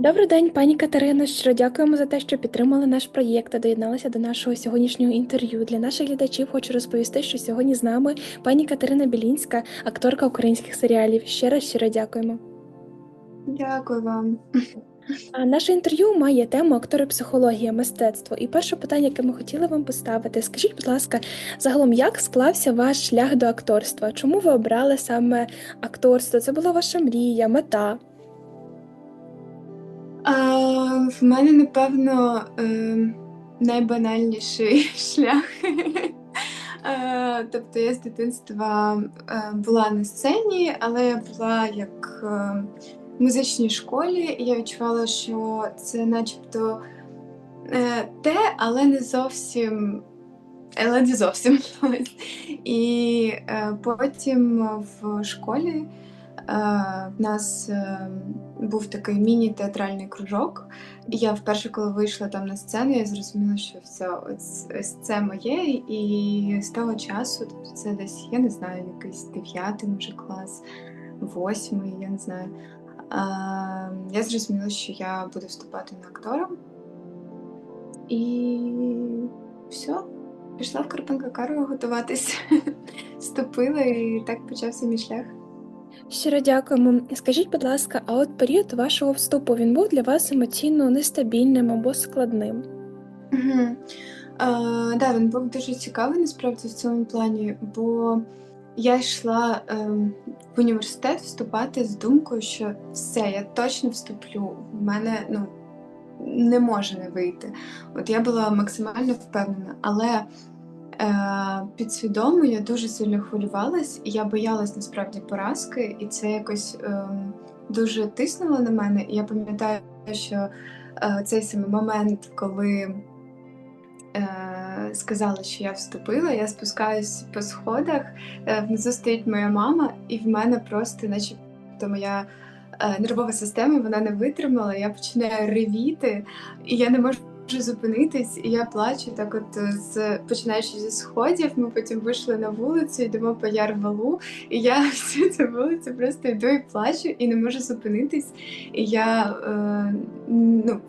Добрий день, пані Катерино. Щиро дякуємо за те, що підтримали наш проєкт та доєдналися до нашого сьогоднішнього інтерв'ю. Для наших глядачів хочу розповісти, що сьогодні з нами пані Катерина Білінська, акторка українських серіалів. Ще раз щиро дякуємо. Дякую вам. А наше інтерв'ю має тему актори психологія, мистецтво. І перше питання, яке ми хотіли вам поставити, скажіть, будь ласка, загалом, як склався ваш шлях до акторства? Чому ви обрали саме акторство? Це була ваша мрія, мета? А, в мене, напевно, е, найбанальніший шлях. Е, Тобто я з дитинства е, була на сцені, але я була як в музичній школі, і я відчувала, що це начебто те, але не зовсім. Але не зовсім. І потім в школі В нас е, був такий міні-театральний кружок, я вперше, коли вийшла там на сцену, я зрозуміла, що все, ось, ось це моє. І з того часу, тобто це десь, я не знаю, якийсь дев'ятий, може клас, восьмий, я не знаю. е, Я зрозуміла, що я буду вступати на актора. І все, пішла в Карпенка Карова готуватись, вступила, і так почався мій шлях. Щиро дякуємо. Скажіть, будь ласка, а от період вашого вступу він був для вас емоційно нестабільним або складним? Угу. Да, він був дуже цікавий насправді в цьому плані, бо я йшла ем, в університет вступати з думкою, що все, я точно вступлю. В мене ну, не може не вийти. От я була максимально впевнена, але е, підсвідомо я дуже сильно хвилювалась, і я боялась насправді поразки, і це якось ем, дуже тиснуло на мене. І я пам'ятаю, що е, цей самий момент, коли е, сказала, що я вступила, я спускаюсь по сходах, е, внизу стоїть моя мама, і в мене просто, начебто, моя е, нервова система вона не витримала. Я починаю ревіти, і я не можу зупинитись, і я плачу так, от е, з починаючи зі сходів. Ми потім вийшли на вулицю, йдемо по Ярвалу, і я всю цю вулицю просто йду і плачу, і не можу зупинитись. І я е, ну,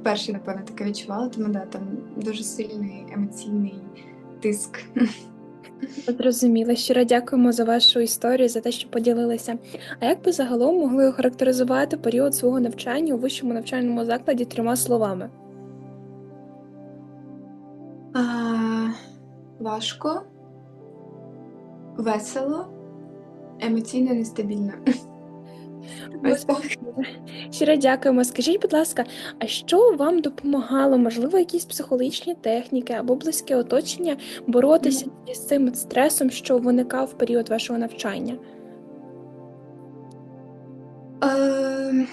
вперше, напевно, таке відчувала, тому да, там дуже сильний емоційний тиск. Зрозуміло. Щиро дякуємо за вашу історію, за те, що поділилися. А як би загалом могли охарактеризувати період свого навчання у вищому навчальному закладі трьома словами? Важко, весело, емоційно нестабільно. Ось так. Щиро дякуємо. Скажіть, будь ласка, а що вам допомагало? Можливо, якісь психологічні техніки або близьке оточення боротися з цим стресом, що виникав в період вашого навчання? Е,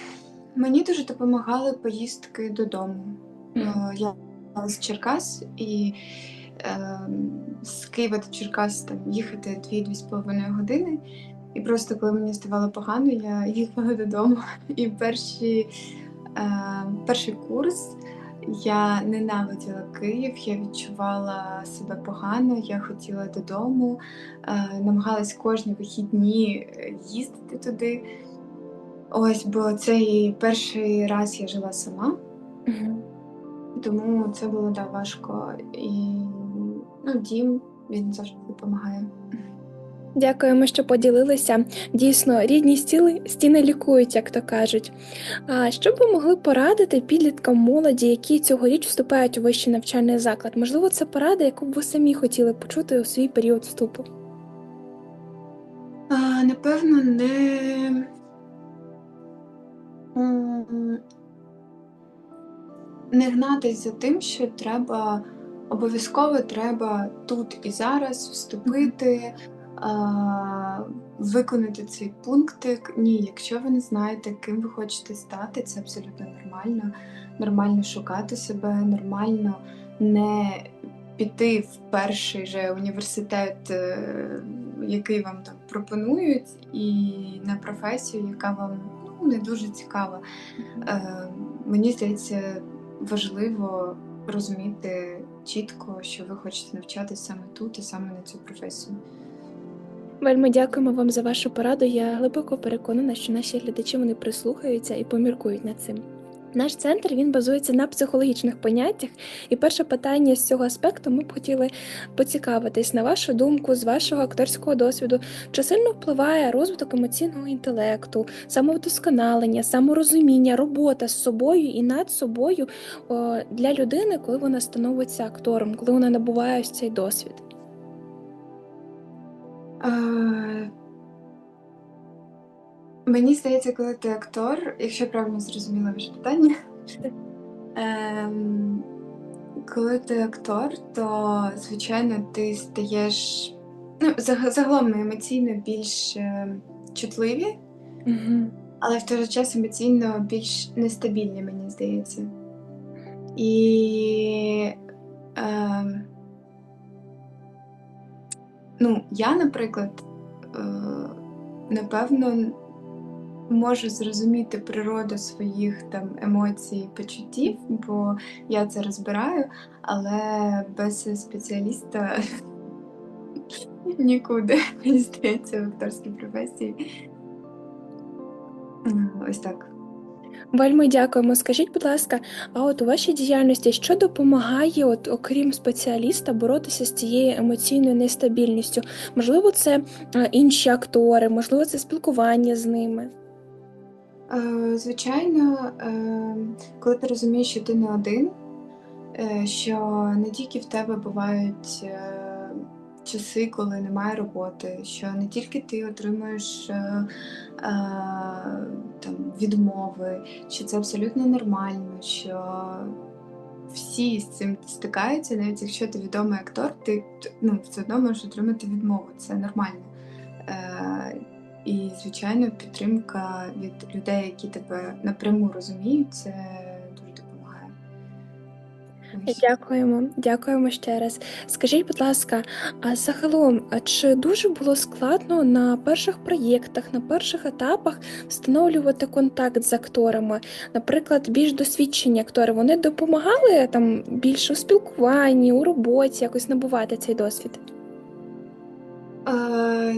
мені дуже допомагали поїздки додому. Е, Я з Черкас і з Києва до Черкас там їхати 2-2,5 години. І просто коли мені ставало погано, я їхала додому. І перші, е, перший курс я ненавиділа Київ, я відчувала себе погано, я хотіла додому, е, намагалась кожні вихідні їздити туди. Ось, бо цей перший раз я жила сама. Тому це було да, важко. І ну, дім він завжди допомагає. Дякуємо, що поділилися. Дійсно, рідні стіли, стіни лікують, як то кажуть. А що б ви могли порадити підліткам молоді, які цьогоріч вступають у вищий навчальний заклад? Можливо, це порада, яку б ви самі хотіли почути у свій період вступу? А, напевно, не. Не гнатись за тим, що треба обов'язково треба тут і зараз вступити, виконати цей пунктик. Ні, якщо ви не знаєте, ким ви хочете стати, це абсолютно нормально. Нормально шукати себе, нормально не піти в перший же університет, е, який вам там пропонують, і на професію, яка вам ну, не дуже цікава. Е, мені здається, важливо розуміти чітко, що ви хочете навчатися саме тут і саме на цю професію. Вельми дякуємо вам за вашу пораду. Я глибоко переконана, що наші глядачі вони прислухаються і поміркують над цим. Наш центр він базується на психологічних поняттях, і перше питання з цього аспекту ми б хотіли поцікавитись на вашу думку, з вашого акторського досвіду, чи сильно впливає розвиток емоційного інтелекту, самовдосконалення, саморозуміння, робота з собою і над собою для людини, коли вона становиться актором, коли вона набуває ось цей досвід? Мені здається, коли ти актор, якщо я правильно зрозуміла ваше питання, ем, коли ти актор, то звичайно ти стаєш ну, заг- загалом емоційно більш е, чутливі, Угу. але в той же час емоційно більш нестабільні, мені здається. І ем, ну, я, наприклад, е, напевно, можу зрозуміти природу своїх там емоцій, почуттів, бо я це розбираю, але без спеціаліста нікуди, мені здається, в акторській професії. Ось так. Вельми дякуємо. Скажіть, будь ласка, а от у вашій діяльності що допомагає, от окрім спеціаліста, боротися з цією емоційною нестабільністю? Можливо, це е, інші актори, можливо, це спілкування з ними. Е, Звичайно, е, коли ти розумієш, що ти не один, е, що не тільки в тебе бувають часи, коли немає роботи, що не тільки ти отримуєш там, відмови, що це абсолютно нормально, що всі з цим стикаються, навіть якщо ти відомий актор, ти ну, все одно можеш отримати відмову, це нормально. І, звичайно, підтримка від людей, які тебе напряму розуміють, це дуже допомагає. Ось. Дякуємо, дякуємо ще раз. Скажіть, будь ласка, а загалом, а чи дуже було складно на перших проєктах, на перших етапах встановлювати контакт з акторами? Наприклад, більш досвідчені актори вони допомагали там більше у спілкуванні, у роботі, якось набувати цей досвід? Е,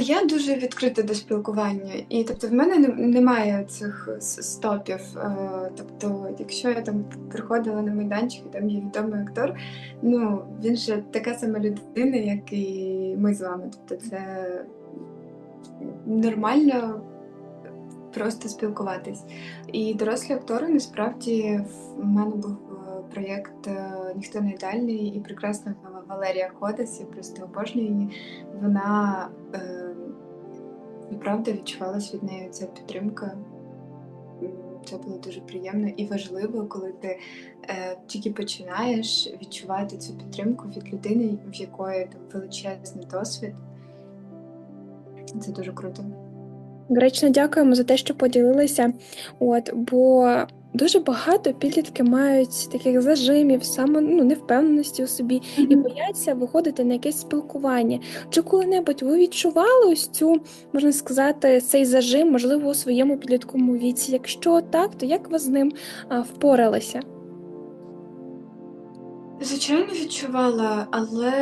Я дуже відкрита до спілкування, і тобто в мене немає цих стопів. Е, Тобто, якщо я там приходила на майданчик, і там є відомий актор, ну він же така сама людина, як і ми з вами. Тобто, це нормально просто спілкуватись. І дорослі актори насправді в мене був е, проєкт е, Ніхто не ідеальний і прекрасна Валерія Ходас, я просто обожнюю її. Вона е, і правда відчувалась від неї ця підтримка. Це було дуже приємно і важливо, коли ти е, тільки починаєш відчувати цю підтримку від людини, в якої там величезний досвід. Це дуже круто. Гречно дякуємо за те, що поділилися. От, бо дуже багато підлітки мають таких зажимів, саме ну, невпевненості у собі і бояться виходити на якесь спілкування. Чи коли-небудь ви відчували ось цю, можна сказати, цей зажим, можливо, у своєму підлітковому віці? Якщо так, то як ви з ним а, впоралися? Звичайно, відчувала, але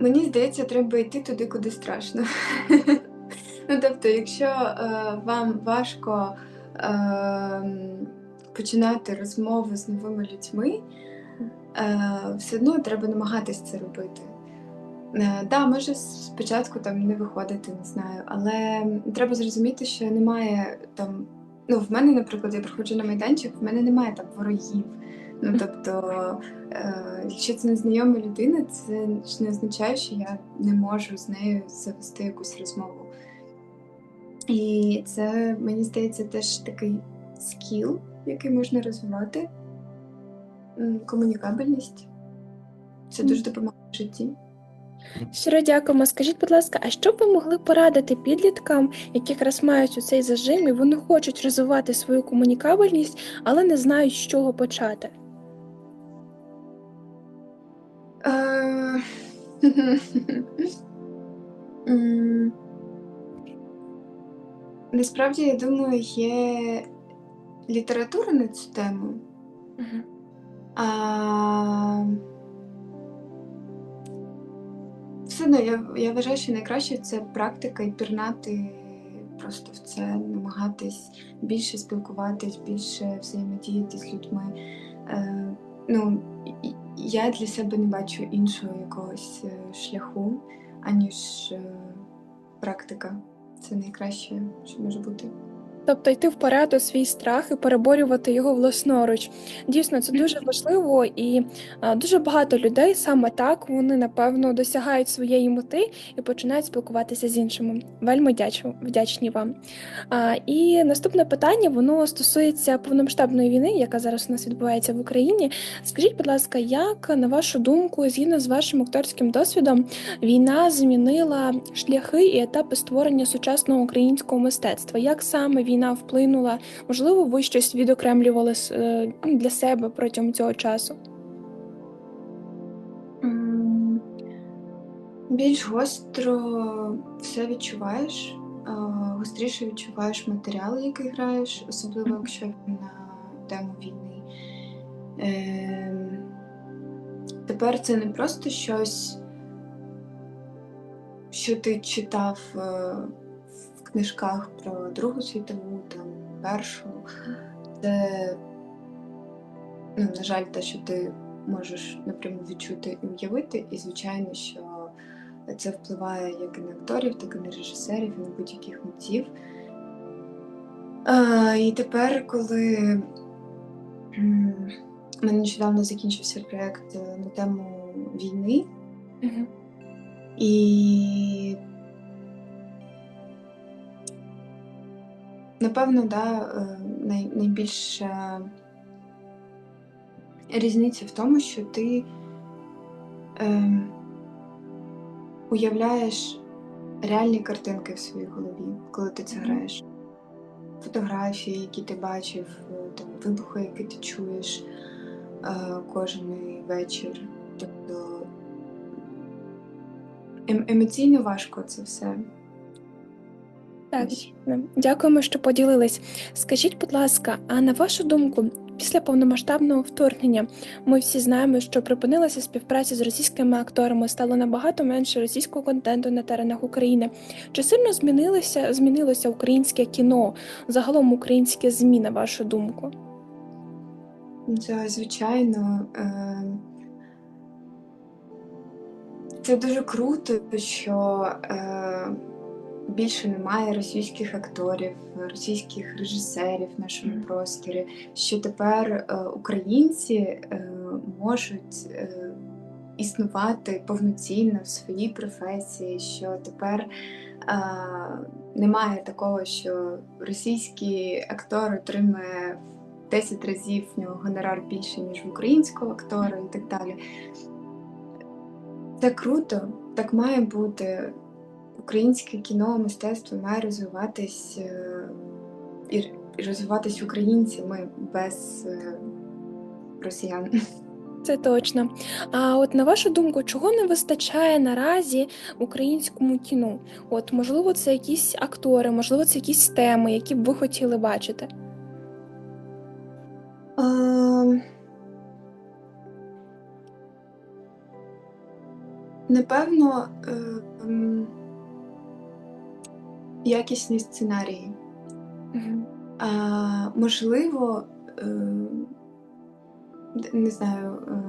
мені здається, треба йти туди, куди страшно. Ну, тобто, якщо е, вам важко е, починати розмову з новими людьми, е, все одно треба намагатись це робити. Е, да, може спочатку там не виходити, не знаю, але треба зрозуміти, що немає там. Ну, в мене, наприклад, я приходжу на майданчик, в мене немає там ворогів. Ну, тобто, е, якщо це незнайома людина, це ж не означає, що я не можу з нею завести якусь розмову. І це, мені здається, теж такий скіл, який можна розвивати. Комунікабельність. Це дуже допомагає в житті. Щиро дякуємо. Скажіть, будь ласка, а що б ви могли порадити підліткам, які якраз мають у цей зажим і вони хочуть розвивати свою комунікабельність, але не знають, з чого почати? Насправді, я думаю, є література на цю тему. Мгм. А... Все одно я, я вважаю, що найкраще це практика і пірнати просто в це, намагатись більше спілкуватись, більше взаємодіяти з людьми. Е, ну, я для себе не бачу іншого якогось е, шляху, аніж е, практика. Це найкраще, що може бути. Тобто йти вперед у свій страх і переборювати його власноруч. Дійсно, це дуже важливо, і е, дуже багато людей саме так вони напевно досягають своєї мети і починають спілкуватися з іншими. Вельми дячу- вдячні вам. А, і наступне питання воно стосується повномасштабної війни, яка зараз у нас відбувається в Україні. Скажіть, будь ласка, як на вашу думку, згідно з вашим акторським досвідом, війна змінила шляхи і етапи створення сучасного українського мистецтва? Як саме війна вплинула? Можливо, ви щось відокремлювали е, ну, для себе протягом цього часу? Більш гостро все відчуваєш, гостріше відчуваєш матеріал, який граєш, особливо якщо він на тему війни. Ем, Тепер це не просто щось, що ти читав е, книжках про Другу світову, там, Першу. Це, ну, на жаль, те, що ти можеш напряму відчути і уявити, і звичайно, що це впливає як і на акторів, так і на режисерів, і на будь-яких митців. А, і тепер, коли у мене нещодавно закінчився проєкт е, на тему війни, Мгм. і напевно, да, е, най, найбільша різниця в тому, що ти е, уявляєш реальні картинки в своїй голові, коли ти це граєш. Фотографії, які ти бачив, е, там, вибухи, які ти чуєш е, кожен вечір. Тобто ем- емоційно важко це все. Так, дійсно. дякуємо, що поділились. Скажіть, будь ласка, а на вашу думку, після повномасштабного вторгнення ми всі знаємо, що припинилася співпраця з російськими акторами, стало набагато менше російського контенту на теренах України. Чи сильно змінилося, змінилося українське кіно, загалом українське ЗМІ, на вашу думку? Це, звичайно, е, це дуже круто, що е, більше немає російських акторів, російських режисерів в нашому просторі, що тепер е, українці е, можуть е, існувати повноцінно в своїй професії, що тепер немає такого, що російський актор отримує в 10 разів в нього гонорар більше, ніж в українського актора і так далі. Це круто, так має бути. Українське кіно, мистецтво має розвиватись е, і розвиватись українцями без е, росіян. Це точно. А от на вашу думку, чого не вистачає наразі українському кіну? От, можливо, це якісь актори, можливо, це якісь теми, які б ви хотіли бачити. Ем, Напевно, е, якісні сценарії. Мгм. А, можливо, е, не знаю, е,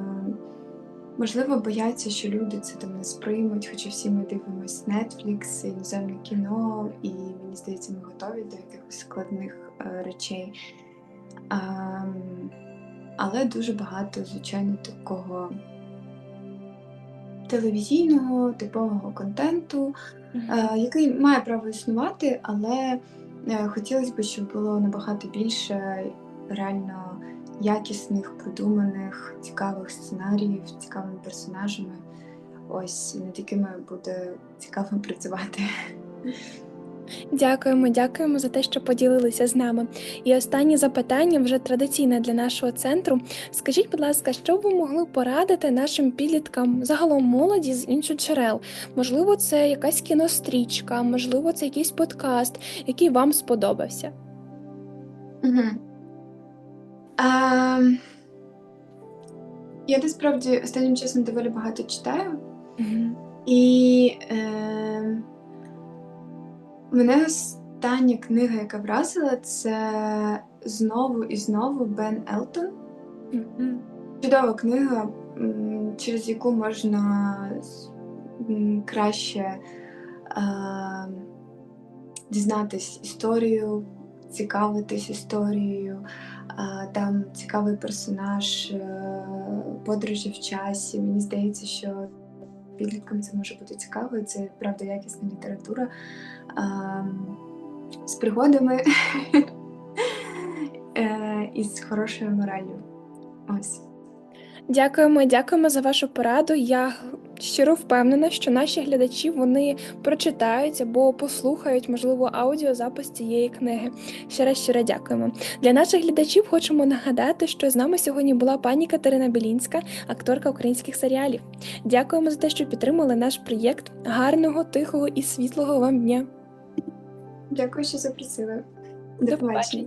можливо, бояться, що люди це там не сприймуть, хоча всі ми дивимось Netflix, іноземне кіно, і мені здається, ми готові до якихось складних е, речей. А, але дуже багато, звичайно, такого телевізійного, типового контенту, mm-hmm. який має право існувати, але е, хотілося б, щоб було набагато більше реально якісних, продуманих, цікавих сценаріїв, цікавими персонажами. Ось над якими буде цікаво працювати. Дякуємо, дякуємо за те, що поділилися з нами. І останнє запитання вже традиційне для нашого центру. Скажіть, будь ласка, що ви могли порадити нашим підліткам, загалом молоді з інших джерел? Можливо, це якась кінострічка, можливо, це якийсь подкаст, який вам сподобався. Угу. А, я насправді останнім часом доволі багато читаю. Мгм. І е, мене остання книга, яка вразила, це знову і знову Бен Елтон. Мгм. Чудова книга, через яку можна краще е, дізнатись історію, цікавитись історією. Е, Там цікавий персонаж, е, подорожі в часі. Мені здається, що підліткам це може бути цікаво, це правда якісна література а, з пригодами е, і з хорошою мораллю. Ось. Дякуємо, дякуємо за вашу пораду. Я щиро впевнена, що наші глядачі вони прочитають або послухають, можливо, аудіозапис цієї книги. Ще раз щиро дякуємо. Для наших глядачів хочемо нагадати, що з нами сьогодні була пані Катерина Білінська, акторка українських серіалів. Дякуємо за те, що підтримали наш проєкт. Гарного, тихого і світлого вам дня. Дякую, що запросили. До побачення.